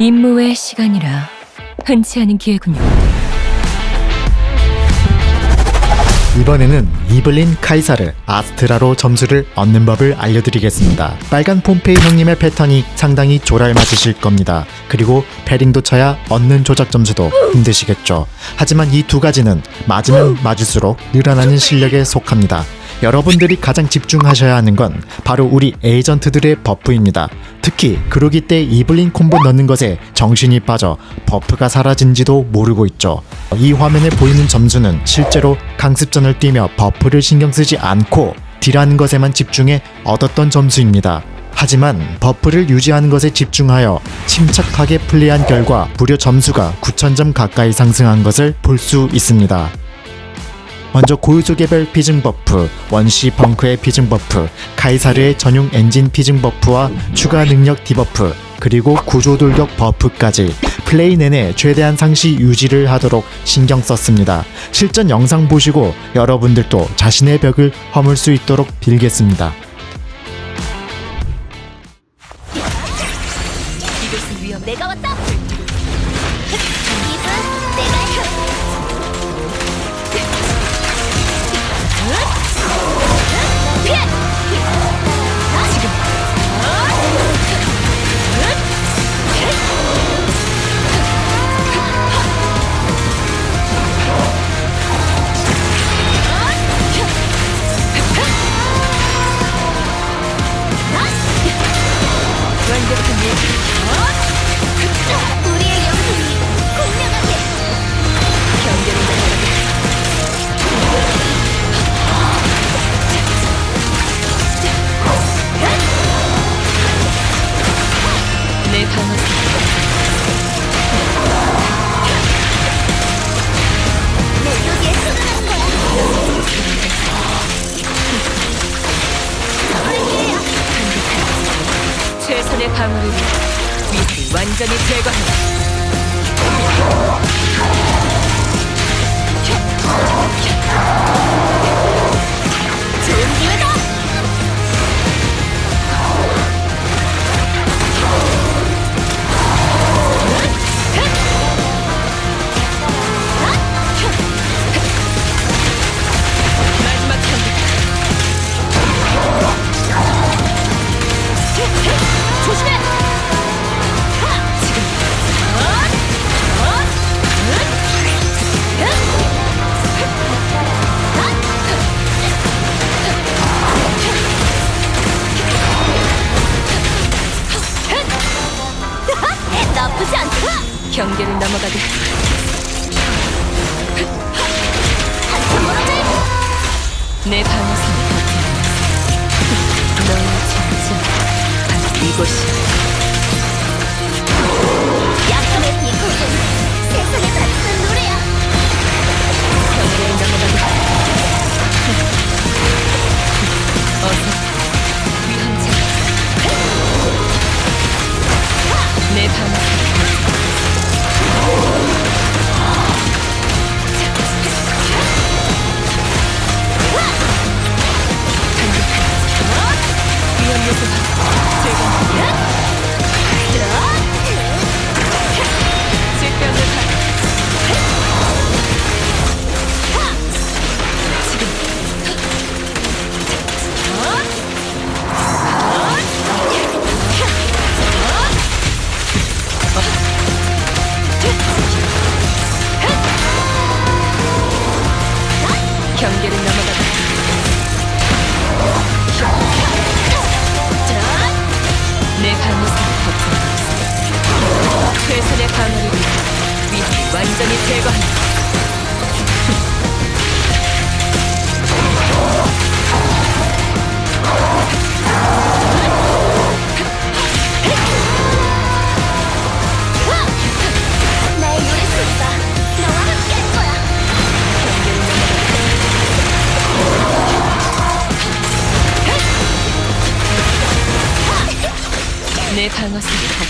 임무의 시간이라 흔치 않은 기회군요. 이번에는 이블린 카이사르 아스트라로 점수를 얻는 법을 알려드리겠습니다. 빨간 폼페이 형님의 패턴이 상당히 조랄맞으실 겁니다. 그리고 패링도 쳐야 얻는 조작 점수도 힘드시겠죠. 하지만 이 두 가지는 맞으면 맞을수록 늘어나는 실력에 속합니다. 여러분들이 가장 집중하셔야 하는 건 바로 우리 에이전트들의 버프입니다. 특히 그로기 때 이블린 콤보 넣는 것에 정신이 빠져 버프가 사라진지도 모르고 있죠. 이 화면에 보이는 점수는 실제로 강습전을 뛰며 버프를 신경 쓰지 않고 딜하는 것에만 집중해 얻었던 점수입니다. 하지만 버프를 유지하는 것에 집중하여 침착하게 플레이한 결과 무려 점수가 9,000점 가까이 상승한 것을 볼 수 있습니다. 먼저 고유소 개별 피증 버프, 원시 펑크의 피증 버프, 카이사르의 전용 엔진 피증 버프와 추가 능력 디버프, 그리고 구조 돌격 버프까지 플레이 내내 최대한 상시 유지를 하도록 신경 썼습니다. 실전 영상 보시고 여러분들도 자신의 벽을 허물 수 있도록 빌겠습니다. 위해 위협을 완전히 제거한다. 내 버텨. 너의 진짜 바로 이곳이 완전히 제거한다. 내 방어선이